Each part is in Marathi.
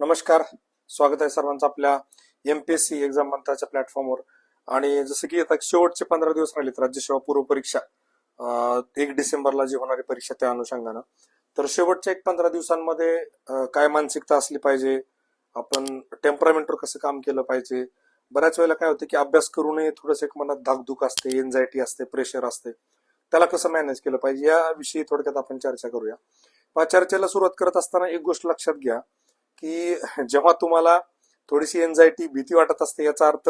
नमस्कार. स्वागत आहे सर्वांचं आपल्या एमपीएससी एक्झाम मंत्राच्या प्लॅटफॉर्मवर आणि जसं की आता शेवटचे पंधरा दिवस राहिलेत राज्यसेवा पूर्व परीक्षा. एक डिसेंबरला जी होणारी परीक्षा त्या अनुषंगानं. तर शेवटच्या एक पंधरा दिवसांमध्ये काय मानसिकता असली पाहिजे? आपण टेम्परामेंटवर कसं काम केलं पाहिजे? बऱ्याच वेळेला काय होतं की अभ्यास करूनही थोडंसं एक मनात धाकधूक असते एन्झायटी असते प्रेशर असते. त्याला कसं मॅनेज केलं पाहिजे? याविषयी थोडक्यात आपण चर्चा करूया. चर्चेला सुरुवात करत असताना एक गोष्ट लक्षात घ्या. की जेव्हा तुम्हाला थोडीशी एन्झायटी भीती वाटत असते याचा earth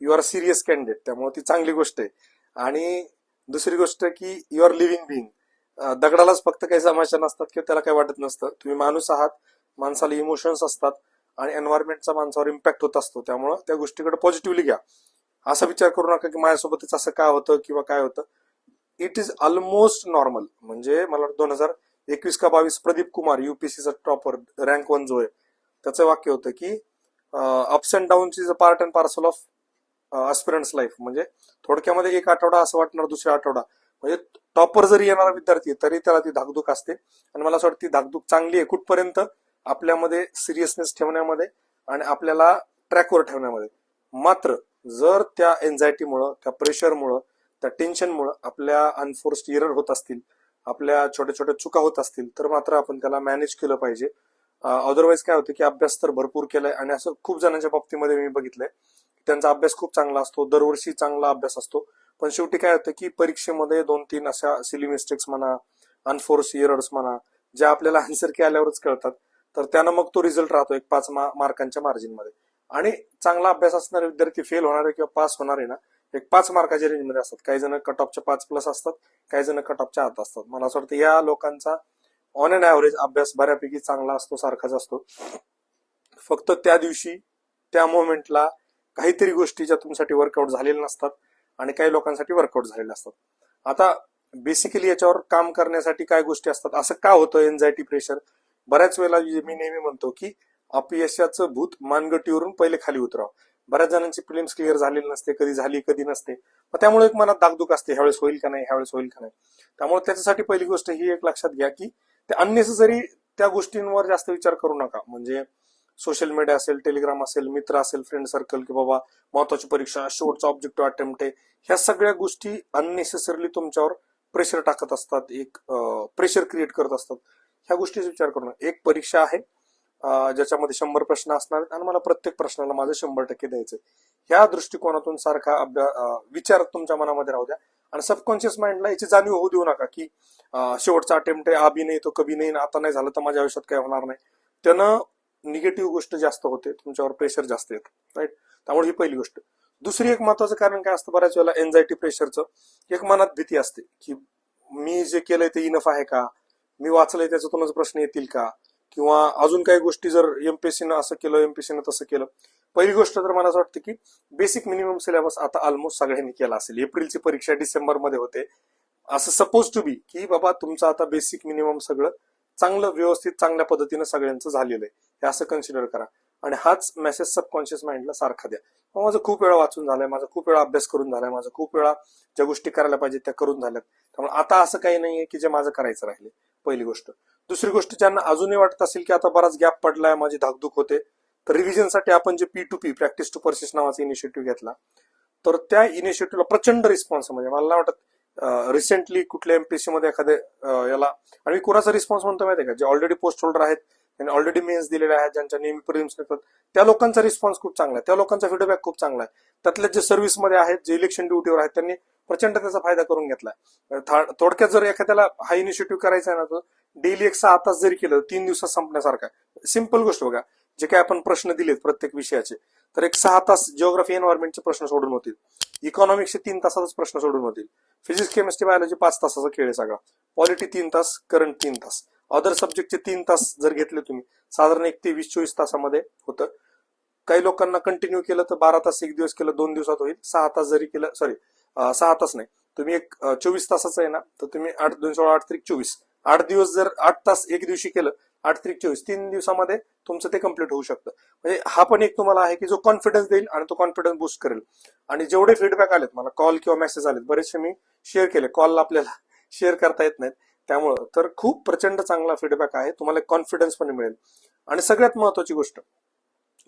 you R serious candidate त्यामुळे ती चांगली गोष्ट आहे. आणि दुसरी गोष्ट की यू आर लिव्हिंग बिईंग दगडालाच फक्त काही समाशा नसतात किंवा त्याला काही वाटत नसतं. तुम्ही माणूस आहात माणसाला इमोशन्स असतात आणि एन्व्हायरमेंटचा माणसावर इम्पॅक्ट होत असतो. त्यामुळं त्या गोष्टीकडे पॉझिटिव्हली घ्या. असा विचार करू नका की माझ्यासोबतच असं काय होतं किंवा काय होतं. इट इज ऑलमोस्ट नॉर्मल म्हणजे मला दोन हजार एकवीस का बावीस प्रदीप कुमार युपीसीचा टॉपर रँक वन जो आहे त्याचं वाक्य होतं की ups and downs is a part and parcel of aspirants life म्हणजे थोडक्यामध्ये एक आठवडा असं वाटणार दुसरा आठवडा. म्हणजे टॉपर जरी येणारा विद्यार्थी आहे, तरी त्याला ती धाकधूक असते. आणि मला असं वाटतं ती धाकधूक चांगली आहे कुठपर्यंत? आपल्यामध्ये सिरियसनेस ठेवण्यामध्ये आणि आपल्याला ट्रॅकवर ठेवण्यामध्ये. मात्र जर त्या एन्झायटीमुळं त्या प्रेशरमुळं त्या टेन्शनमुळं आपल्या अनफोर्स्ड इरर होत असतील आपल्या छोट्या छोट्या चुका होत असतील तर मात्र आपण त्याला मॅनेज केलं पाहिजे. अदरवाईज काय होतं की अभ्यास तर भरपूर केलाय आणि असं खूप जणांच्या बाबतीमध्ये मी बघितलंय. त्यांचा अभ्यास खूप चांगला असतो दरवर्षी चांगला अभ्यास असतो. पण शेवटी काय होतं की परीक्षेमध्ये दोन तीन अशा सिली मिस्टेक्स म्हणा अनफोर्स इयरर्स म्हणा ज्या आपल्याला आन्सर की आल्यावरच कळतात तर त्यानं मग तो रिझल्ट राहतो एक पाच मा- मार्कांच्या मार्जिनमध्ये आणि चांगला अभ्यास असणारे विद्यार्थी फेल होणारे किंवा पास होणारे ना एक पाच मार्काच्या रेंजमध्ये असतात. काही जण कट ऑफच्या पाच प्लस असतात काही जण कट ऑफच्या आत असतात. मला असं वाटतं या लोकांचा ऑन अँड ॲव्हरेज अभ्यास बऱ्यापैकी चांगला असतो सारखाच असतो. फक्त त्या दिवशी त्या मोमेंटला काहीतरी गोष्टी ज्या तुमच्यासाठी वर्कआउट झालेल्या नसतात आणि काही लोकांसाठी वर्कआउट झालेले असतात. आता बेसिकली याच्यावर काम करण्यासाठी काय गोष्टी असतात? असं का होतं एन्झायटी प्रेशर बऱ्याच वेळेला मी नेहमी म्हणतो की अपयशाचं भूत मानगटीवरून पहिले खाली उतराव. बऱ्याच जणांची फिल्म्स क्लिअर झालेली नसते कधी झाली कधी नसते. मग त्यामुळे एक मनात दागदुख असते ह्यावेळेस होईल का नाही ह्यावेळेस होईल का नाही. त्यामुळे त्याच्यासाठी पहिली गोष्ट ही एक लक्षात घ्या की ते अननेसेसरी त्या गोष्टींवर जास्त विचार करू नका. म्हणजे सोशल मीडिया असेल टेलिग्राम असेल मित्र असेल फ्रेंड सर्कल की बाबा महत्वाची परीक्षा शेवटचा ऑब्जेक्टिव्ह अटेम्प्ट आहे. ह्या सगळ्या गोष्टी अननेसेसरली तुमच्यावर प्रेशर टाकत असतात. एक प्रेशर क्रिएट करत असतात. ह्या गोष्टीचा विचार करू नका. एक परीक्षा आहे ज्याच्यामध्ये शंभर प्रश्न असणार आहेत आणि मला प्रत्येक प्रश्नाला माझं शंभर टक्के द्यायचं ह्या दृष्टिकोनातून सारखा अभ्या विचार तुमच्या मनामध्ये राहू द्या. आणि सबकॉन्शियस माइंडला याची जाणीव होऊ देऊ नका की शेवटचा अटेम्प्ट आहे आबी नाही तो कभी नाही आता नाही झालं तर माझ्या आयुष्यात काय होणार नाही. त्यानं निगेटिव्ह गोष्ट जास्त होते तुमच्यावर प्रेशर जास्त येतं राईट त्यामुळे ही पहिली गोष्ट. दुसरी एक महत्वाचं कारण काय असतं बऱ्याच वेळेला एन्झायटी प्रेशरचं एक मनात भीती असते की मी जे केलंय ते इनफ आहे का? मी वाचलंय त्याच्यातूनच प्रश्न येतील का? किंवा अजून काही गोष्टी जर एमपीएससीनं असं केलं एमपीएससीनं तसं केलं पहिली गोष्ट तर मला असं वाटतं की बेसिक मिनिमम सिलेबस आता ऑलमोस्ट सगळ्यांनी केला असेल. एप्रिलची परीक्षा डिसेंबरमध्ये होते. असं सपोज टू बी की बाबा तुमचं आता बेसिक मिनिमम सगळं चांगलं व्यवस्थित चांगल्या पद्धतीनं सगळ्यांचं झालेलं आहे. हे असं कन्सिडर करा. आणि हाच मेसेज सबकॉन्शियस माइंडला सारखा द्या. मग माझं खूप वेळा वाचून झालंय माझा खूप वेळा अभ्यास करून झालाय माझा खूप वेळा ज्या गोष्टी करायला पाहिजे त्या करून झाल्यात. त्यामुळे आता असं काही नाहीये की जे माझं करायचं राहिले. पहिली गोष्ट. दुसरी गोष्ट ज्यांना अजूनही वाटत असेल की आता बराच गॅप पडलाय माझी धाकधूक होते तर रिव्हिजनसाठी आपण जे P to P practice to persist नावाचा इनिशिएटिव्ह घेतला. तर त्या इनिशिएटिव्हला प्रचंड रिस्पॉन्स म्हणजे मला नाही वाटत रिसेंटली कुठल्या एमपीएससी मध्ये एखाद्या याला आणि मी कुणाचा रिस्पॉन्स म्हणतो माहिती का? जे ऑलरेडी पोस्ट होल्डर आहेत त्यांनी ऑलरेडी मेन्स दिलेले आहेत ज्यांच्या नेहमी प्रिम्स निघतात त्या लोकांचा रिस्पॉन्स खूप चांगला आहे. त्या लोकांचा फीडबॅक खूप चांगला आहे. त्यातल्या जे सर्व्हिसमध्ये आहेत जे इलेक्शन ड्युटीवर आहेत त्यांनी प्रचंड त्याचा फायदा करून घेतलाय थोडक्यात जर एखाद्याला हा इनिशिएटिव्ह करायचा आहे ना तर डेली एक सहा तास जरी केलं तीन दिवसात संपण्यासारखा सिंपल गोष्ट बघा. जे काय आपण प्रश्न दिलेत प्रत्येक विषयाचे तर एक सहा तास जिओग्राफी एन्व्हायरमेंटचे प्रश्न सोडून होतील. इकॉनॉमिक्सचे तीन तासातच प्रश्न सोडून होतील. फिजिक्स केमिस्ट्री बायोलॉजी पाच तासाचा खेळ आहे सगळा. पॉलिटी तीन तास करंट तीन तास. अदर सब्जेक्टचे तीन तास जर घेतले तुम्ही साधारण एक ते वीस चोवीस तासामध्ये होतं. काही लोकांना कंटिन्यू केलं तर बारा तास एक दिवस केलं दोन दिवसात होईल. सहा तास जरी केलं सॉरी सहा तास नाही. तुम्ही एक चोवीस तासाचं आहे ना तर तुम्ही आठ दोन सोळा आठ तरी चोवीस. आठ दिवस जर आठ तास एक दिवशी केलं आठ त्रिक चोवीस तीन दिवसामध्ये तुमचं ते कंप्लीट होऊ शकतं. म्हणजे हा पण एक तुम्हाला आहे की जो कॉन्फिडन्स देईल आणि तो कॉन्फिडन्स बूस्ट करेल. आणि जेवढे फीडबॅक आलेत मला कॉल किंवा मेसेज आलेत बरेचसे मी शेअर केले. कॉल आपल्याला शेअर करता येत नाहीत. त्यामुळं तर खूप प्रचंड चांगला फीडबॅक आहे. तुम्हाला कॉन्फिडन्स पण मिळेल. आणि सगळ्यात महत्वाची गोष्ट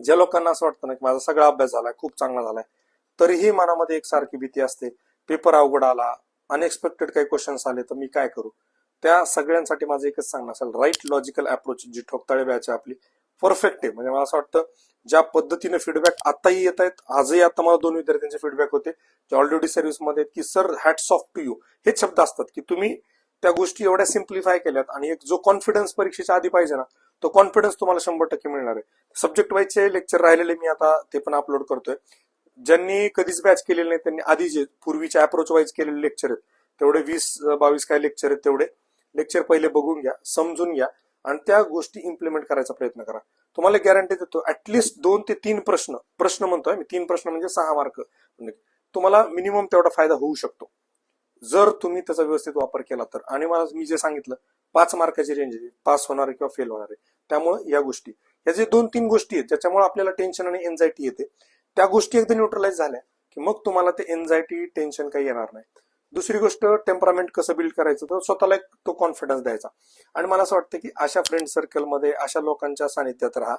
ज्या लोकांना असं वाटतं ना की माझा सगळा अभ्यास झालाय खूप चांगला झालाय तरीही मनामध्ये एक सारखी भीती असते. पेपर अवघड आला अनएक्सपेक्टेड काही क्वेश्चन्स आले तर मी काय करू? त्या सगळ्यांसाठी माझं एकच सांगणं असेल राईट लॉजिकल अप्रोच जी ठोकताळे बॅच आहे आपली परफेक्ट आहे. म्हणजे मला असं वाटतं ज्या पद्धतीने फीडबॅक आताही येत आहेत आजही आता मला दोन विद्यार्थ्यांचे फीडबॅक होते जे ऑलरेडी सर्व्हिसमध्ये आहेत की sir hats off to you हेच शब्द असतात की तुम्ही त्या गोष्टी एवढ्या सिम्प्लिफाय केल्यात आणि एक जो कॉन्फिडन्स परीक्षेच्या आधी पाहिजे ना तो कॉन्फिडन्स तुम्हाला शंभर टक्के मिळणार आहे. सब्जेक्ट वाईजचे लेक्चर राहिलेले मी आता ते पण अपलोड करतोय. ज्यांनी कधीच बॅच केलेले नाही त्यांनी आधी जे पूर्वीचे अप्रोच वाईज केलेले लेक्चर आहेत तेवढे वीस बावीस काय लेक्चर आहेत तेवढे. लेक्चर पहिले बघून घ्या समजून घ्या आणि त्या गोष्टी इम्प्लिमेंट करायचा प्रयत्न करा. तुम्हाला गॅरंटी देतो ऍटलिस्ट दोन ते तीन प्रश्न प्रश्न म्हणतोय मी तीन प्रश्न म्हणजे सहा मार्क तुम्हाला मिनिमम तेवढा फायदा होऊ शकतो. जर तुम्ही त्याचा व्यवस्थित वापर केला तर. आणि मला मी जे सांगितलं पाच मार्काची रेंज आहे पास होणार किंवा फेल होणार आहे. त्यामुळे या गोष्टी. या जे दोन तीन गोष्टी आहेत ज्याच्यामुळे आपल्याला टेन्शन आणि एन्झायटी येते. त्या गोष्टी एकदा न्यूट्रलाइज झाल्या की मग तुम्हाला ते एन्झायटी टेन्शन काही येणार नाही. दुसरी गोष्ट टेम्परामेंट कसं बिल्ड करायचं तर स्वतःला एक तो कॉन्फिडन्स द्यायचा. आणि मला असं वाटतं की अशा फ्रेंड सर्कलमध्ये अशा लोकांच्या सानिध्यात राहा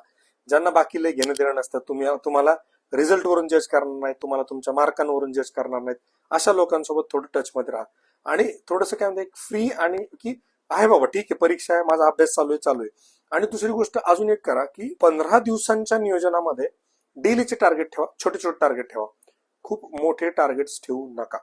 ज्यांना बाकी लय घेणं देणं नसतं. तुम्ही तुम्हाला रिझल्टवरून जज करणार नाहीत तुम्हाला तुमच्या मार्कांवरून जज करणार नाहीत. अशा लोकांसोबत थोडं टचमध्ये राहा. आणि थोडंसं काय म्हणते एक फ्री आणि की आहे बाबा ठीक आहे परीक्षा आहे माझा अभ्यास चालू आहे चालू आहे. आणि दुसरी गोष्ट अजून एक करा की पंधरा दिवसांच्या नियोजनामध्ये डेलीचे टार्गेट ठेवा छोटे छोटे टार्गेट ठेवा. खूप मोठे टार्गेट्स ठेवू नका.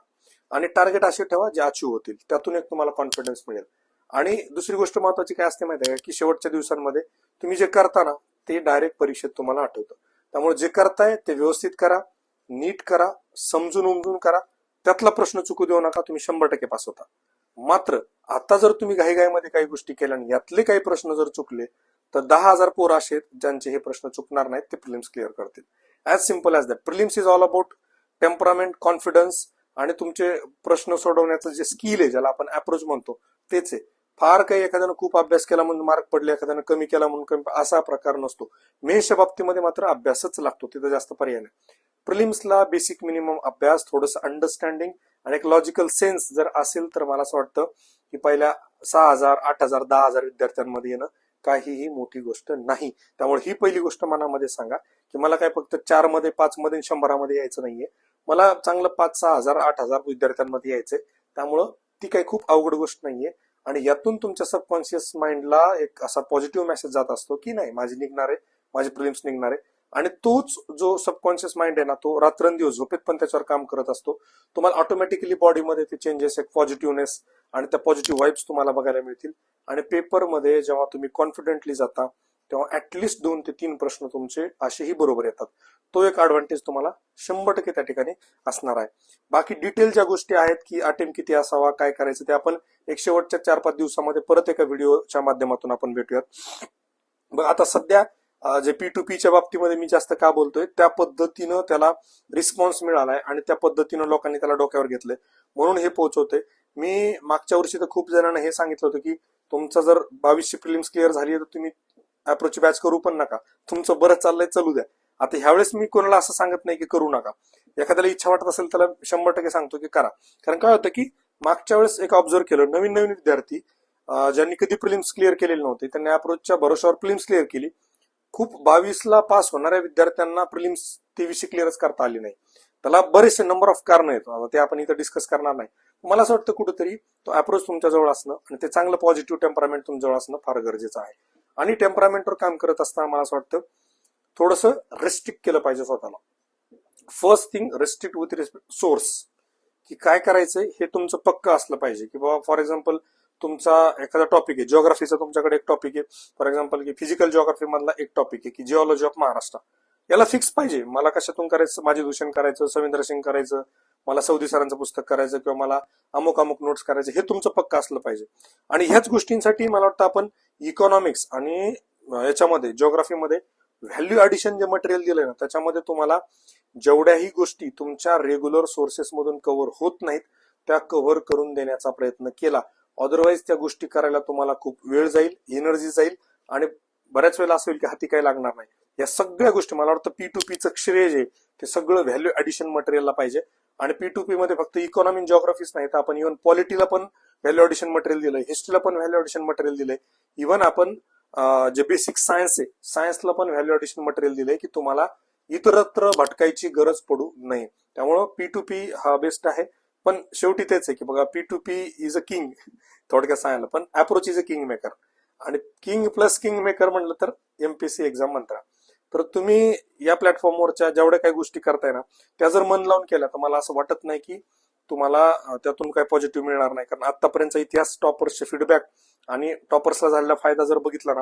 आणि टार्गेट असे ठेवा जे अचीव होतील. त्यातून एक तुम्हाला कॉन्फिडन्स मिळेल. आणि दुसरी गोष्ट महत्वाची काय असते माहिती आहे का? की शेवटच्या दिवसांमध्ये तुम्ही जे करता ना ते डायरेक्ट परीक्षेत तुम्हाला आठवतं. त्यामुळे जे करताय ते व्यवस्थित करा नीट करा समजून उमजून करा. त्यातला प्रश्न चुकू देऊ नका तुम्ही शंभर टक्के पास होता. मात्र आता जर तुम्ही घाईघाईमध्ये काही गोष्टी केल्या आणि यातले काही प्रश्न जर चुकले तर दहा हजार पोर असे आहेत ज्यांचे हे प्रश्न चुकणार नाहीत ते प्रिलिम्स क्लिअर करतील. As simple as that prelims is all about temperament confidence आणि तुमचे प्रश्न सोडवण्याचं जे स्किल आहे ज्याला आपण अप्रोच म्हणतो तेच आहे. फार काही एखाद्यानं खूप अभ्यास केला म्हणून मार्क पडले एखाद्यानं कमी केला म्हणून कमी असा प्रकार नसतो. मेष बाबतीमध्ये मात्र अभ्यासच लागतो तिथं जास्त पर्याय नाही. प्रिलिम्सला बेसिक मिनिमम अभ्यास थोडंसं अंडरस्टँडिंग आणि एक लॉजिकल सेन्स जर असेल तर मला असं वाटतं की पहिल्या सहा हजार आठ हजार दहा हजार विद्यार्थ्यांमध्ये येणं काहीही मोठी गोष्ट नाही. त्यामुळे ही पहिली गोष्ट मनामध्ये सांगा की मला काय फक्त चारमध्ये पाच मध्ये शंभरामध्ये यायचं नाहीये. मला चांगलं पाच सहा हजार आठ हजार विद्यार्थ्यांमध्ये यायचंय. त्यामुळं ती काही खूप अवघड गोष्ट नाहीये. आणि यातून तुमच्या सबकॉन्शियस माइंडला एक असा पॉझिटिव्ह मेसेज जात असतो की नाही माझी निघणार आहे माझे प्रिलिम्स निघणार. आहे आणि तोच जो सबकॉन्शियस माइंड आहे ना तो रात्रंदिवस झोपेत पण त्याच्यावर काम करत असतो. तुम्हाला ऑटोमॅटिकली बॉडीमध्ये ते चेंजेस एक पॉझिटिव्हनेस आणि त्या पॉझिटिव्ह वाईब्स तुम्हाला बघायला मिळतील. आणि पेपरमध्ये जेव्हा तुम्ही कॉन्फिडेंटली जाता तेव्हा ऍटलिस्ट दोन ते तीन प्रश्न तुमचे असेही बरोबर येतात. तो एक ऍडव्हान्टेज तुम्हाला शंभर टक्के त्या ठिकाणी असणार आहे. बाकी डिटेल ज्या गोष्टी आहेत की अटेम्प किती असावा काय करायचं ते आपण एक शेवटच्या चार पाच दिवसामध्ये परत एका व्हिडिओच्या माध्यमातून आपण भेटूयात. बघ आता सध्या जे पी टू पीच्या बाबतीमध्ये मी जास्त का बोलतोय त्या पद्धतीनं त्याला रिस्पॉन्स मिळालाय आणि त्या पद्धतीनं लोकांनी त्याला डोक्यावर घेतलंय. म्हणून हे पोहोचवते मी मागच्या वर्षी तर खूप जणांना हे सांगितलं होतं की तुमचं जर बावीसशे प्रिलिम्स क्लिअर झाली तर तुम्ही अप्रोच बॅच करू पण नका. तुमचं बरं चाललंय चालू द्या. आता ह्यावेळेस मी कोणाला असं सांगत नाही की करू नका. एखाद्याला इच्छा वाटत असेल त्याला शंभर टक्के सांगतो की करा. कारण काय होतं की मागच्या वेळेस एक ऑब्झर्व केलं नवीन नवीन विद्यार्थी ज्यांनी कधी प्रिलिम्स क्लिअर केलेले नव्हते त्यांनी अप्रोचच्या भरोशावर प्रिलिम्स क्लिअर केली. खूप बावीसला पास होणाऱ्या विद्यार्थ्यांना प्रिलिम्स तेवीसशे क्लिअरच करता आली नाही. त्याला बरेचसे नंबर ऑफ कारण आहेत. आता ते आपण इथं डिस्कस करणार नाही. मला असं वाटतं कुठेतरी तो अप्रोच तुमच्या जवळ असणं आणि ते चांगलं पॉझिटिव्ह टेम्परामेंट तुमच्याजवळ असणं फार गरजेचं आहे. आणि टेम्परामेंटवर काम करत असताना मला असं वाटतं थोडस रेस्ट्रिक्ट केलं पाहिजे स्वतःला. First thing restrict with respect source की काय करायचंय हे तुमचं पक्क असलं पाहिजे. की बाबा फॉर एक्झाम्पल तुमचा एखादा टॉपिक आहे जिओग्राफीचा तुमच्याकडे एक टॉपिक आहे. फॉर एक्झाम्पल की फिजिकल जिओग्राफी मधला एक टॉपिक आहे की जिओलॉजी ऑफ महाराष्ट्र. याला फिक्स पाहिजे. मला कशातून करायचं माझे दूषण करायचं सविंद्र सिंग करायचं मला सौदी सरांचं पुस्तक करायचं किंवा मला अमुक अमुक नोट्स करायचं हे तुमचं पक्क असलं पाहिजे. आणि ह्याच गोष्टींसाठी मला वाटतं आपण इकॉनॉमिक्स आणि याच्यामध्ये जिओग्राफीमध्ये व्हॅल्यू ॲडिशन जे मटेरियल दिलंय ना त्याच्यामध्ये तुम्हाला जेवढ्याही गोष्टी तुमच्या रेग्युलर सोर्सेसमधून कव्हर होत नाहीत त्या कव्हर करून देण्याचा प्रयत्न केला. अदरवाईज त्या गोष्टी करायला तुम्हाला खूप वेळ जाईल एनर्जी जाईल आणि बऱ्याच वेळेला असं होईल की हाती काही लागणार नाही. या सगळ्या गोष्टी मला वाटतं पी टू पीचं श्रेय जे ते सगळं व्हॅल्यू ॲडिशन मटेरियलला पाहिजे. आणि पी टू पी मध्ये फक्त इकॉनॉमी जॉग्राफीच नाही तर आपण इव्हन पॉलिटीला पण व्हॅल्यू ऍडिशन मटेरियल दिलंय हिस्ट्रीला पण व्हॅल्यू ऍडिशन मटेरियल दिलंय. इव्हन आपण जे बेसिक सायन्स आहे सायन्सला पण व्हॅल्यू ऍडिशन मटेरियल दिलंय की तुम्हाला इतरत्र भटकायची गरज पडू नये. त्यामुळं पी टू पी हा बेस्ट आहे. पण शेवटी तेच आहे की बघा P to P is a king थोडक्यात सांगायला पण approach is a king maker आणि किंग प्लस किंग मेकर म्हणलं तर एमपीसी एक्झाम म्हणतात. तर तुम्ही या प्लॅटफॉर्मवरच्या जेवढ्या काही गोष्टी करताय ना त्या जर मन लावून केल्या तर मला असं वाटत नाही की तुम्हाला त्यातून काही पॉझिटिव्ह मिळणार नाही. कारण आतापर्यंतचा इतिहास टॉपर्सचे फीडबॅक आणि टॉपर्सला झालेला फायदा जर बघितला ना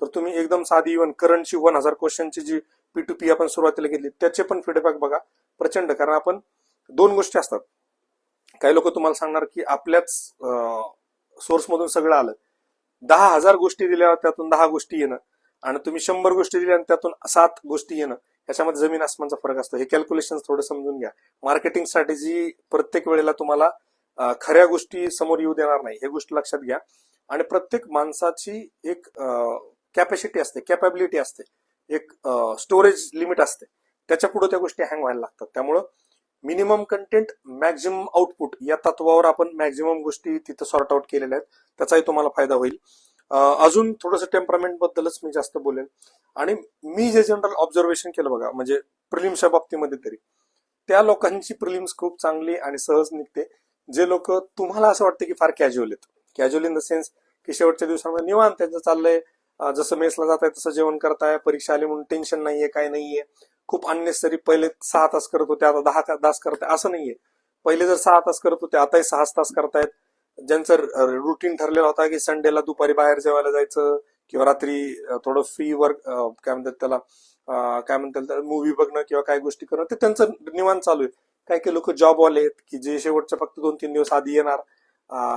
तर तुम्ही एकदम साधी इव्हन करंटची वन हजार क्वेश्चनची जी पी टू पी आपण सुरुवातीला घेतली त्याचे पण फीडबॅक बघा प्रचंड. कारण आपण दोन गोष्टी असतात. काही लोक तुम्हाला सांगणार की आपल्याच सोर्स मधून सगळं आलं. दहा हजार गोष्टी दिल्या त्यातून दहा गोष्टी येणं. आणि तुम्ही शंभर गोष्टी दिल्या आणि त्यातून सात गोष्टी येणं याच्यामध्ये जमीन आसमानचा फरक असतो. हे कॅल्क्युलेशन थोडं समजून घ्या. मार्केटिंग स्ट्रॅटेजी प्रत्येक वेळेला तुम्हाला खऱ्या गोष्टी समोर येऊ देणार नाही हे गोष्ट लक्षात घ्या. आणि प्रत्येक माणसाची एक कॅपॅसिटी असते कॅपॅबिलिटी असते. एक स्टोरेज लिमिट असते. त्याच्या पुढे त्या गोष्टी हँग व्हायला लागतात. त्यामुळं मिनिमम कंटेंट मॅक्झिमम आउटपुट या तत्वावर आपण मॅक्झिमम गोष्टी तिथं सॉर्ट आउट केलेल्या आहेत. त्याचाही तुम्हाला फायदा होईल. अजून थोडंसं टेम्परामेंट बद्दलच मी जास्त बोलेन. आणि मी जे जनरल ऑब्झर्वेशन केलं बघा म्हणजे प्रिलिम्सच्या बाबतीमध्ये तरी त्या लोकांची प्रिलिम्स खूप चांगली आणि सहज निघते. जे लोक तुम्हाला असं वाटतं की फार कॅज्युअल आहेत. कॅज्युअल इन द सेन्स की शेवटच्या दिवसामध्ये निवांत त्यांचं चाललंय जसं मेसला जात आहे तसं जेवण करताय परीक्षा आली म्हणून टेन्शन नाहीये काय नाहीये. खूप अननेसरी पहिले सहा तास करत होते आता दहा तास करताय असं नाहीये. पहिले जर सहा तास करत होते आताही सहा तास करतायत. ज्यांचं रुटीन ठरलेला होता की संडेला दुपारी बाहेर जेवायला जायचं किंवा रात्री थोडं फ्री वर्क काय म्हणतात त्याला काय म्हणतात त्याला मूवी बघणं किंवा काय गोष्टी करणं ते त्यांचं निवांत चालू आहे. काही काही लोक जॉबवाले आहेत की जे शेवटचे फक्त दोन तीन दिवस आधी येणार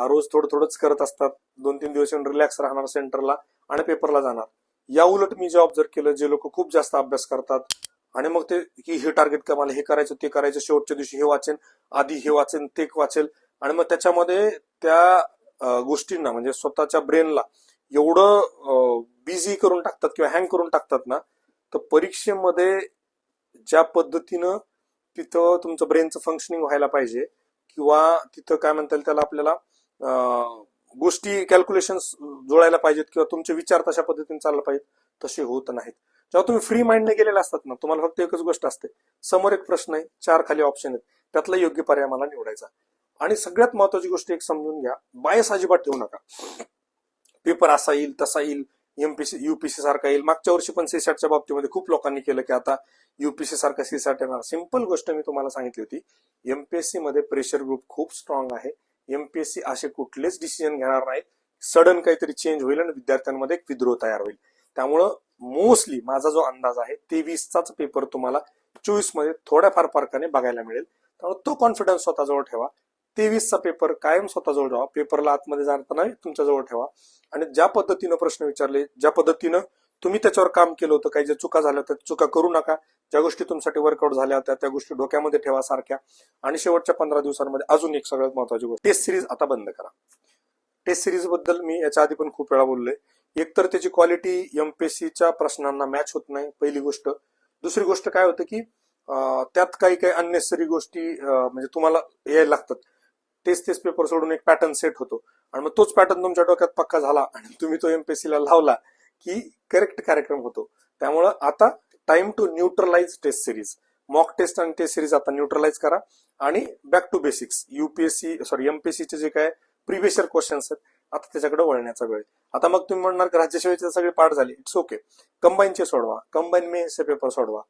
रोज थोडं थोडंच करत असतात दोन तीन दिवस येऊन रिलॅक्स राहणार सेंटरला आणि पेपरला जाणार. या उलट मी जॉब जर केलं जे लोक खूप जास्त अभ्यास करतात आणि मग ते की हे टार्गेट का मला हे करायचं ते करायचं शेवटच्या दिवशी हे वाचेन आधी हे वाचेन ते वाचेल आणि मग त्याच्यामध्ये त्या गोष्टींना म्हणजे स्वतःच्या ब्रेनला एवढं बिझी करून टाकतात किंवा हँग करून टाकतात ना तर परीक्षेमध्ये ज्या पद्धतीनं तिथं तुमचं ब्रेनचं फंक्शनिंग व्हायला पाहिजे किंवा तिथं काय म्हणता येईल त्याला आपल्याला गोष्टी कॅल्क्युलेशन जुळायला पाहिजेत किंवा तुमचे विचार तशा पद्धतीने चालला पाहिजेत तसे होत नाहीत. जेव्हा तुम्ही फ्री माइंडने गेलेले असतात ना तुम्हाला फक्त एकच गोष्ट असते. समोर एक प्रश्न आहे चार खाली ऑप्शन आहेत. त्यातला योग्य पर्याय मला निवडायचा आणि सगळ्यात महत्वाची गोष्ट एक समजून घ्या बायस अजिबात ठेवू नका. पेपर असा येईल तसा येईल एमपीसी युपीसी सारखा येईल. मागच्या वर्षी पण सीसॅटच्या बाबतीमध्ये खूप लोकांनी केलं की आता युपीसी सारखा सीसॅट येणार. सिंपल गोष्ट मी तुम्हाला सांगितली होती. एमपीएससी मध्ये प्रेशर ग्रुप खूप स्ट्रॉंग आहे. एमपीएससी असे कुठलेच डिसिजन घेणार नाही. सडन काहीतरी चेंज होईल आणि विद्यार्थ्यांमध्ये एक विद्रोह तयार होईल. त्यामुळं मोस्टली माझा जो अंदाज आहे तेवीसचाच पेपर तुम्हाला चोवीसमध्ये थोड्याफार फरकाने बघायला मिळेल. त्यामुळे तो कॉन्फिडन्स स्वतःजवळ ठेवा. तेवीसचा पेपर कायम स्वतःजवळ ठेवा. पेपरला आतमध्ये जाताना तुमच्याजवळ ठेवा. आणि ज्या पद्धतीनं प्रश्न विचारले ज्या पद्धतीनं तुम्ही त्याच्यावर काम केलं होतं काही ज्या चुका झाल्या होत्या त्या चुका करू नका. ज्या गोष्टी तुमच्यासाठी वर्कआउट झाल्या होत्या त्या गोष्टी डोक्यामध्ये ठेवा सारख्या. आणि शेवटच्या पंधरा दिवसांमध्ये अजून एक सगळ्यात महत्वाची गोष्ट टेस्ट सिरीज आता बंद करा. टेस्ट सिरीजबद्दल मी याच्या आधी पण खूप वेळा बोललोय. एकतर त्याची क्वालिटी एमपीएससीच्या प्रश्नांना मॅच होत नाही पहिली गोष्ट. दुसरी गोष्ट काय होतं की त्यात काही काही अननेसेसरी गोष्टी म्हणजे तुम्हाला यायला लागतात. तेच तेच पेपर सोडून एक पॅटर्न सेट होतो. आणि मग तोच पॅटर्न तुमच्या डोक्यात पक्का झाला आणि तुम्ही तो एमपीएससीला लावला की करेक्ट कार्यक्रम होतो. त्यामुळं आता time to neutralize test series mock test आणि टेस्ट सिरीज आता न्यूट्रलाइज करा. आणि back to basics UPSC sorry एमपीएससीचे जे काय प्रिव्हियस क्वेश्चन्स आहेत आता त्याच्याकडे वळण्याचा वेळ. आता मग तुम्ही म्हणणार की राज्यसेवेचे सगळे पाठ झाले. इट्स ओके कंबाईनचे सोडवा. कंबाईन मेन्सचे पेपर सोडवा.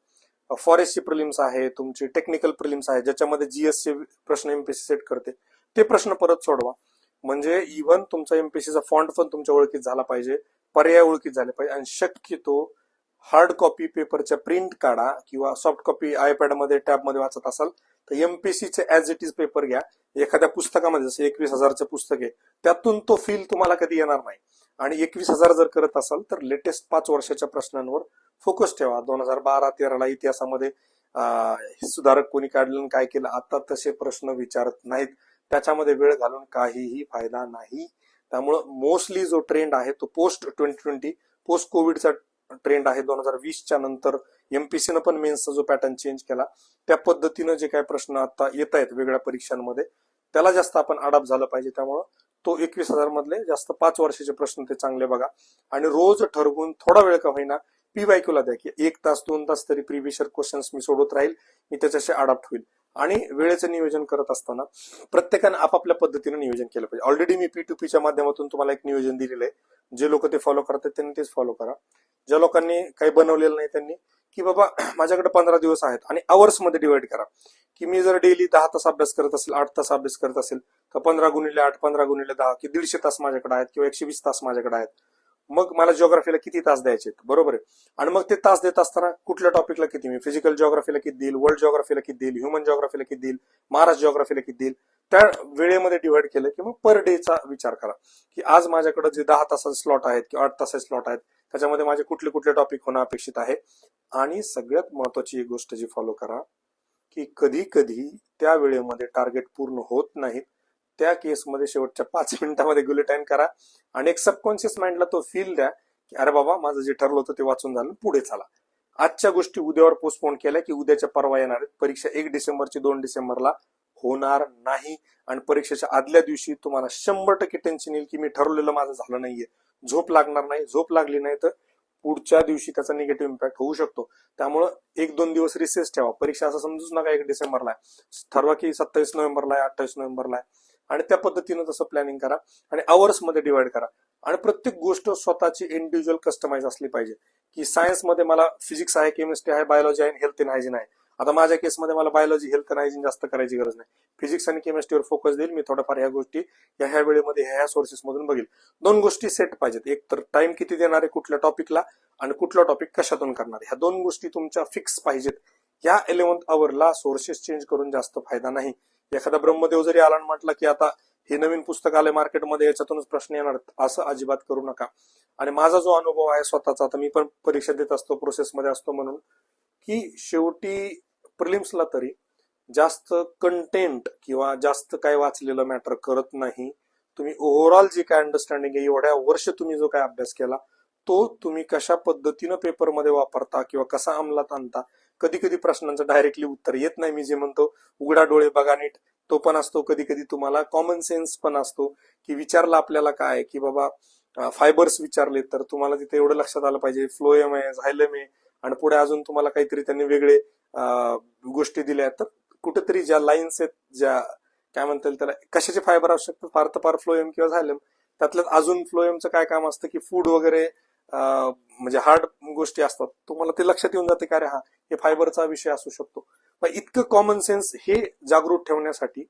फॉरेस्टची प्रिलिम्स आहे तुमची टेक्निकल प्रिलिम्स आहे ज्याच्यामध्ये जीएसचे प्रश्न एमपीएससी सेट करते. ते प्रश्न परत सोडवा. म्हणजे इव्हन तुमचा एमपीसीचा फॉन्ट पण तुमच्या ओळखीत झाला पाहिजे पर्याय ओळखीत झाले पाहिजे आणि शक्यतो हार्ड कॉपी पेपरच्या प्रिंट काढा किंवा सॉफ्ट कॉपी आयपॅडमध्ये टॅबमध्ये वाचत असाल तर एमपीसीचे ऍज इट इज पेपर घ्या. एखाद्या पुस्तकामध्ये जसं एकवीस हजारचं पुस्तक आहे त्यातून तो फील तुम्हाला कधी येणार नाही. आणि एकवीस हजार जर करत असाल तर लेटेस्ट पाच वर्षाच्या प्रश्नांवर फोकस ठेवा. दोन हजार बारा तेराला इतिहासामध्ये सुधारक कोणी काढलं आणि काय केलं आता तसे प्रश्न विचारत नाहीत. त्याच्यामध्ये वेळ घालून काहीही फायदा नाही. त्यामुळं मोस्टली जो ट्रेंड आहे तो पोस्ट ट्वेंटी ट्वेंटी पोस्ट कोविडचा ट्रेंड आहे. दोन हजार वीसच्या नंतर एमपीसीनं पण मेन्सचा जो पॅटर्न चेंज केला त्या पद्धतीनं जे काही प्रश्न आता येत आहेत वेगळ्या परीक्षांमध्ये त्याला जास्त आपण अडाप झालं पाहिजे. त्यामुळं तो एकवीस हजार मधले जास्त पाच वर्षाचे प्रश्न ते चांगले बघा. आणि रोज ठरवून थोडा वेळ का होईना पी ला द्या की एक तास दोन तास तरी प्रिव्हिशर क्वेश्चन्स मी सोडत राहील मी त्याच्याशी अडाप्ट होईल. आणि वेळेचं नियोजन करत असताना प्रत्येकाने आपापल्या पद्धतीने नियोजन केलं पाहिजे. ऑलरेडी मी पी टू पीच्या माध्यमातून तुम्हाला एक नियोजन दिलेलं आहे. जे लोक ते फॉलो करतात त्यांनी तेच फॉलो करा. ज्या लोकांनी काही बनवलेलं नाही त्यांनी की बाबा माझ्याकडे पंधरा दिवस आहेत आणि आवर्समध्ये डिवाइड करा. की मी जर डेली दहा तास अभ्यास करत असेल आठ तास अभ्यास करत असेल तर पंधरा गुणिले आठ पंधरा गुणिले दहा की दीडशे तास माझ्याकडे आहेत किंवा एकशे वीस तास माझ्याकडे आहेत. मग मला जिओग्राफीला किती तास द्यायचे बरोबर आहे. आणि मग ते तास देत असताना कुठल्या टॉपिकला किती? मी फिजिकल जिओग्राफीला किती देईल? वर्ल्ड जिओग्राफीला किती देईल? ह्युमन जिओग्राफीला किती देईल? महाराष्ट्र जिओग्राफीला किती देईल? त्या वेळेमध्ये डिव्हाइड केलं की मग पर डेचा विचार करा. की आज माझ्याकडे जे दहा तासाचे स्लॉट आहेत किंवा आठ तासाचे स्लॉट आहेत त्याच्यामध्ये माझे कुठले कुठले टॉपिक होणं अपेक्षित आहे? आणि सगळ्यात महत्वाची एक गोष्ट जी फॉलो करा की कधी कधी त्या वेळेमध्ये टार्गेट पूर्ण होत नाहीत. त्या केसमध्ये शेवटच्या पाच मिनिटामध्ये गुलेटाईन करा आणि एक सबकॉन्शियस माइंडला तो फील द्या की अरे बाबा माझं जे ठरलं होतं ते वाचून झालं पुढे चला. आजच्या गोष्टी उद्यावर पोस्टपोन केल्या की उद्याच्या परवा येणार आहेत. परीक्षा एक डिसेंबरची दोन डिसेंबरला होणार नाही. आणि परीक्षेच्या आदल्या दिवशी तुम्हाला शंभर टक्के टेन्शन येईल की मी ठरवलेलं माझं झालं नाहीये. झोप लागणार नाही. झोप लागली नाही तर पुढच्या दिवशी त्याचा निगेटिव्ह इम्पॅक्ट होऊ शकतो. त्यामुळं एक दोन दिवस रिसेस ठेवा. परीक्षा असं समजूच नका एक डिसेंबरला. आहे ठरवा की सत्तावीस नोव्हेंबरला आहे अठ्ठावीस नोव्हेंबरला आहे. आणि त्या पद्धतीनं तसं प्लॅनिंग करा आणि आवर्समध्ये डिवाइड करा. आणि प्रत्येक गोष्ट स्वतःची इंडिव्हिज्युअल कस्टमाइज असली पाहिजे. की सायन्समध्ये मला फिजिक्स आहे केमिस्ट्री आहे बायोलॉजी आहे हेल्थ अँड हायजीन आहे. आता माझ्या केसमध्ये मला बायोलॉजी हेल्थ अँड हायजीन जास्त करायची गरज नाही. फिजिक्स आणि केमिस्ट्रीवर फोकस देईल मी थोड्याफार ह्या गोष्टी या ह्या वेळेमध्ये ह्या ह्या सोर्सेस मधून बघेल. दोन गोष्टी सेट पाहिजेत. एक तर टाइम किती देणार आहे कुठल्या टॉपिकला आणि कुठला टॉपिक कशातून करणार ह्या दोन गोष्टी तुमच्या फिक्स पाहिजेत. या इलेव्हन्थ आवरला सोर्सेस चेंज करून जास्त फायदा नाही. एखादा ब्रह्मदेव जरी आला आणि की आता हे नवीन पुस्तक आलंय मार्केटमध्ये याच्यातूनच प्रश्न येणार असं अजिबात करू नका. आणि माझा जो अनुभव आहे स्वतःचा आता मी पण परीक्षा देत असतो प्रोसेसमध्ये असतो म्हणून की शेवटी प्रिलिम्सला तरी जास्त कंटेंट किंवा जास्त काय वाचलेलं मॅटर करत नाही. तुम्ही ओव्हरऑल जे काय अंडरस्टँडिंग आहे एवढ्या वर्ष तुम्ही जो काय अभ्यास केला तो तुम्ही कशा पद्धतीनं पेपरमध्ये वापरता किंवा कसा अंमलात आणता कधी कधी प्रश्नांचं डायरेक्टली उत्तर येत नाही. मी जे म्हणतो उघडा डोळे बघा नीट. तो पण असतो कधी कधी तुम्हाला कॉमन सेन्स पण असतो की विचारला आपल्याला काय की बाबा फायबर्स विचारले तर तुम्हाला तिथे एवढं लक्षात आलं पाहिजे. फ्लोएम आहे झायलम आहे. आणि पुढे अजून तुम्हाला काहीतरी त्यांनी वेगळे गोष्टी दिल्या. तर कुठेतरी ज्या लाईन्स आहेत ज्या काय म्हणता येईल त्याला कशाचे फायबर असू शकतात फार तर फार फ्लोएम किंवा झायलम त्यातल्यात अजून फ्लोएमचं काय काम असतं की फूड वगैरे म्हणजे हार्ड गोष्टी असतात. तुम्हाला ते लक्षात येऊन जाते का रे हा हे फायबरचा विषय असू शकतो. पण इतकं कॉमन सेन्स हे जागृत ठेवण्यासाठी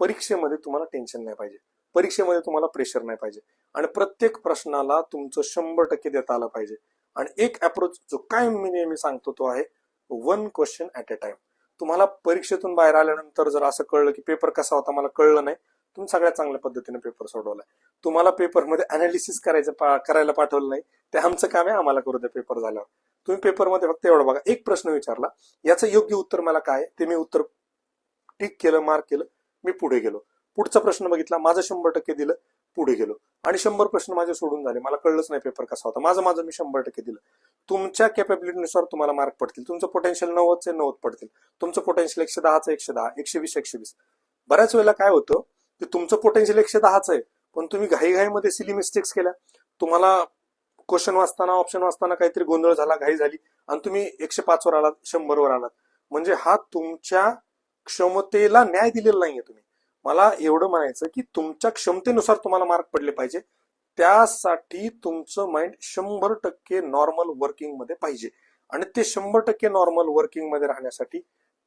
परीक्षेमध्ये तुम्हाला टेन्शन नाही पाहिजे. परीक्षेमध्ये तुम्हाला प्रेशर नाही पाहिजे. आणि प्रत्येक प्रश्नाला तुमचं शंभर टक्के देता आलं पाहिजे. आणि एक अप्रोच जो काय मी नेहमी सांगतो तो आहे one question at a time तुम्हाला परीक्षेतून बाहेर आल्यानंतर जर असं कळलं की पेपर कसा होता मला कळलं नाही तुम्ही सगळ्यात चांगल्या पद्धतीने पेपर सोडवलाय. तुम्हाला पेपरमध्ये अनालिसिस करायचं पा- करायला पाठवलं नाही ते आमचं काम आहे आम्हाला करू द्या पेपर झाल्यावर. तुम्ही पेपरमध्ये फक्त एवढं बघा एक प्रश्न विचारला याचं योग्य उत्तर मला काय ते मी उत्तर टिक केलं मार्क केलं मी पुढे गेलो. पुढचा प्रश्न बघितला माझं शंभर टक्के दिलं पुढे गेलो. आणि शंभर प्रश्न माझे सोडून झाले. मला कळलंच नाही पेपर कसा होता. माझं माझं मी शंभर टक्के दिलं. तुमच्या कॅपेबिलिटीनुसार तुम्हाला मार्क पडतील. तुमचं पोटेन्शियल नव्वदचे नव्वद पडतील. तुमचं पोटेन्शियल एकशे दहाचं एकशे दहा एकशे वीस एकशे वीस. बऱ्याच वेळेला काय होतं की तुमचं पोटेन्शियल एकशे दहाच आहे. पण तुम्ही घाईघाईमध्ये सिली मिस्टेक्स केल्या. तुम्हाला क्वेश्चन वाचताना ऑप्शन वाचताना काहीतरी गोंधळ झाला घाई झाली आणि तुम्ही एकशे पाच वर आलात शंभर वर आलात. म्हणजे हा तुमच्या क्षमतेला न्याय दिलेला नाहीये तुम्ही. मला एवढं म्हणायचं की तुमच्या क्षमतेनुसार तुम्हाला मार्क पडले पाहिजे. त्यासाठी तुमचं माइंड शंभर टक्के नॉर्मल वर्किंगमध्ये पाहिजे. आणि ते शंभर टक्के नॉर्मल वर्किंगमध्ये राहण्यासाठी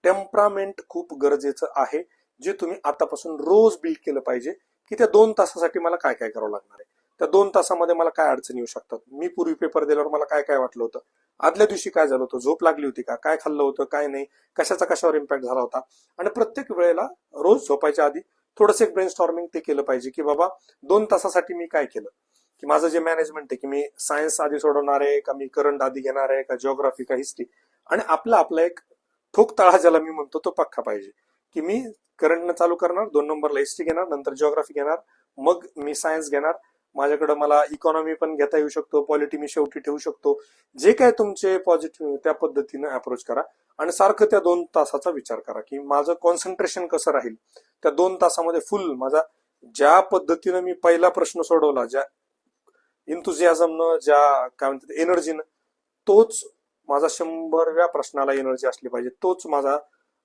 टेम्परामेंट खूप गरजेचं आहे. जे तुम्ही आतापासून रोज बिल्ड केलं पाहिजे की त्या दोन तासासाठी मला काय काय करावं लागणार आहे? त्या दोन तासामध्ये मला काय अडचणी येऊ शकतात? मी पूर्वी पेपर दिल्यावर मला काय काय वाटलं होतं? आदल्या दिवशी काय झालं होतं? झोप लागली होती का? काय खाल्लं होतं? काय नाही? कशाचा कशावर इम्पॅक्ट झाला होता? आणि प्रत्येक वेळेला रोज झोपायच्या आधी थोडंसं एक ब्रेन स्टॉर्मिंग ते केलं पाहिजे की बाबा दोन तासासाठी मी काय केलं? की माझं जे मॅनेजमेंट आहे की मी सायन्स आधी सोडवणार आहे का मी करंट आधी घेणार आहे का जिओग्राफी का हिस्ट्री आणि आपला आपला एक ठोक तळा ज्याला मी म्हणतो तो पक्का पाहिजे. की मी करंटनं चालू करणार दोन नंबरला हिस्ट्री घेणार नंतर जिओग्राफी घेणार मग मी सायन्स घेणार. माझ्याकडे मला इकॉनॉमी पण घेता येऊ शकतो पॉलिटी मी शेवटी ठेवू शकतो. जे काय तुमचे पॉझिटिव्ह त्या पद्धतीनं अप्रोच करा आणि सारखं त्या दोन तासाचा विचार करा की माझं कॉन्सन्ट्रेशन कसं राहील. त्या दोन तासामध्ये फुल माझा ज्या पद्धतीनं मी पहिला प्रश्न सोडवला ज्या इंथुझियाझमनं ज्या काय म्हणतात एनर्जीनं तोच माझा शंभरव्या प्रश्नाला एनर्जी असली पाहिजे. तोच माझा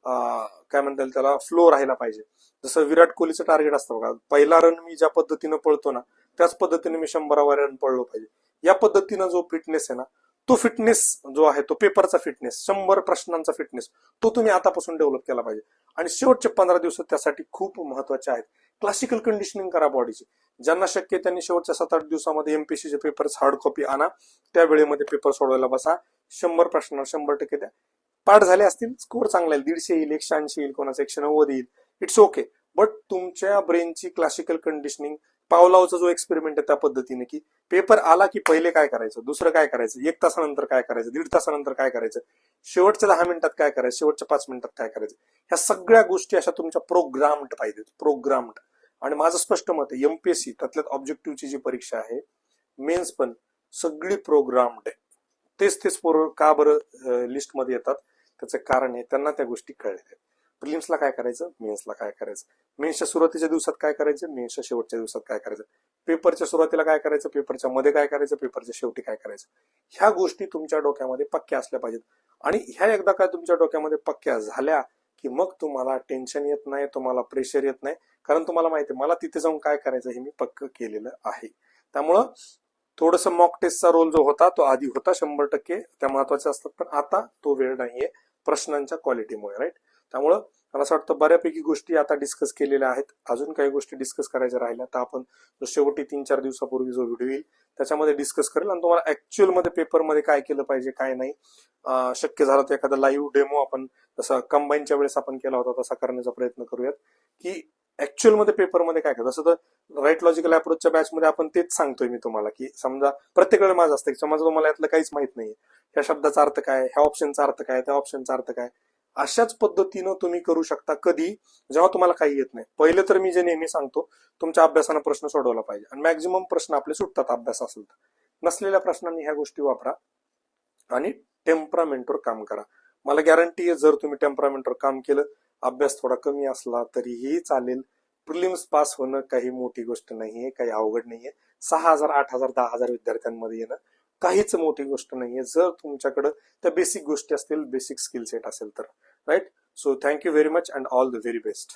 काय म्हणता येईल त्याला फ्लो राहिला पाहिजे. जसं विराट कोहलीचं टार्गेट असतं बघा पहिला रन मी ज्या पद्धतीनं पळतो ना त्याच पद्धतीने मी शंभरावा रन पळलो पाहिजे. या पद्धतीनं जो फिटनेस आहे ना तो फिटनेस जो आहे तो पेपरचा फिटनेस शंभर प्रश्नांचा फिटनेस तो तुम्ही आतापासून डेव्हलप केला पाहिजे. आणि शेवटचे पंधरा दिवस त्यासाठी खूप महत्त्वाचे आहेत. क्लासिकल कंडिशनिंग करा बॉडीची ज्यांना शक्य त्यांनी शेवटच्या सात आठ दिवसामध्ये एमपीसीचे पेपर हार्ड कॉपी आणा. त्या वेळेमध्ये पेपर सोडवायला बसा. शंभर प्रश्न शंभर टक्के द्या. पाठ झाले असतील स्कोर चांगला येईल दीडशे येईल एकशे ऐंशी येईल कोणाचं एकशे नव्वद येईल. इट्स ओके बट तुमच्या ब्रेनची क्लासिकल कंडिशनिंग पावलावचा जो एक्सपेरिमेंट आहे त्या पद्धतीने की पेपर आला की पहिले काय करायचं? दुसरं काय करायचं? एक तासानंतर काय करायचं? दीड तासानंतर काय करायचं? शेवटच्या दहा मिनिटात काय करायचं? शेवटच्या पाच मिनिटात काय करायचं? ह्या सगळ्या गोष्टी अशा तुमच्या प्रोग्राम्ड पाहिजेत. प्रोग्रामड आणि माझं स्पष्ट मत आहे एमपीएससी त्यातल्यात ऑब्जेक्टिव्हची जी परीक्षा आहे मेन्स पण सगळी प्रोग्राम्ड आहे. तेच तेच पोरं का बरं लिस्टमध्ये येतात? त्याचं कारण आहे त्यांना त्या गोष्टी कळल्या आहेत. प्रिलिम्सला काय करायचं? मेन्सला काय करायचं? मेन्सच्या सुरुवातीच्या दिवसात काय करायचं? मेन्सच्या शेवटच्या दिवसात काय करायचं? पेपरच्या सुरुवातीला काय करायचं? पेपरच्या मध्ये काय करायचं? पेपरच्या शेवटी काय करायचं? ह्या गोष्टी तुमच्या डोक्यामध्ये पक्क्या असल्या पाहिजेत. आणि ह्या एकदा काय तुमच्या डोक्यामध्ये पक्क्या झाल्या की मग तुम्हाला टेन्शन येत नाही तुम्हाला प्रेशर येत नाही. कारण तुम्हाला माहिती आहे मला तिथे जाऊन काय करायचं हे मी पक्क केलेलं आहे. त्यामुळं थोडस मॉक टेस्टचा रोल जो होता तो आधी होता शंभर टक्के. त्या महत्त्वाच्या असतात पण आता तो वेळ नाहीये. प्रश्नांच्या क्वालिटीमुळे राईट त्यामुळं मला असं वाटतं बऱ्यापैकी गोष्टी आता डिस्कस केलेल्या आहेत. अजून काही गोष्टी डिस्कस करायच्या राहिल्या तर आपण जो शेवटी तीन चार दिवसापूर्वी जो व्हिडिओ येईल त्याच्यामध्ये डिस्कस करेल. आणि तुम्हाला ऍक्च्युअलमध्ये पेपरमध्ये काय केलं पाहिजे काय नाही शक्य झालं तर एखादा लाईव्ह डेमो आपण जसा कंबाईनच्या वेळेस आपण केला होता तसा करण्याचा प्रयत्न करूयात. की ऍक्च्युअलमध्ये पेपरमध्ये काय करतो असं तर राईट लॉजिकल अप्रोचच्या बॅचमध्ये आपण तेच सांगतोय मी तुम्हाला की समजा प्रत्येक वेळेला माझं असतं की समजा तुम्हाला यातलं काहीच माहीत नाहीये. ह्या शब्दाचा अर्थ काय? ह्या ऑप्शनचा अर्थ काय? त्या ऑप्शनचा अर्थ काय? अशाच पद्धतीनं तुम्ही करू शकता कधी जेव्हा तुम्हाला काही येत नाही. पहिले तर मी जे नेहमी सांगतो तुमच्या अभ्यासानं प्रश्न सोडवला पाहिजे. आणि मॅक्झिमम प्रश्न आपले सुटतात अभ्यास असेल तर. नसलेल्या प्रश्नांनी ह्या गोष्टी वापरा आणि टेम्परामेंटवर काम करा. मला गॅरंटी आहे जर तुम्ही टेम्परामेंटवर काम केलं अभ्यास थोडा कमी असला तरीही चालेल. प्रिलिम्स पास होणं काही मोठी गोष्ट नाहीये काही अवघड नाहीये. सहा हजार आठ हजार दहा हजार विद्यार्थ्यांमध्ये येणं काहीच मोठी गोष्ट नाहीये. जर तुमच्याकडं त्या बेसिक गोष्टी असतील बेसिक स्किल सेट असेल तर. Right so thank you very much and all the very best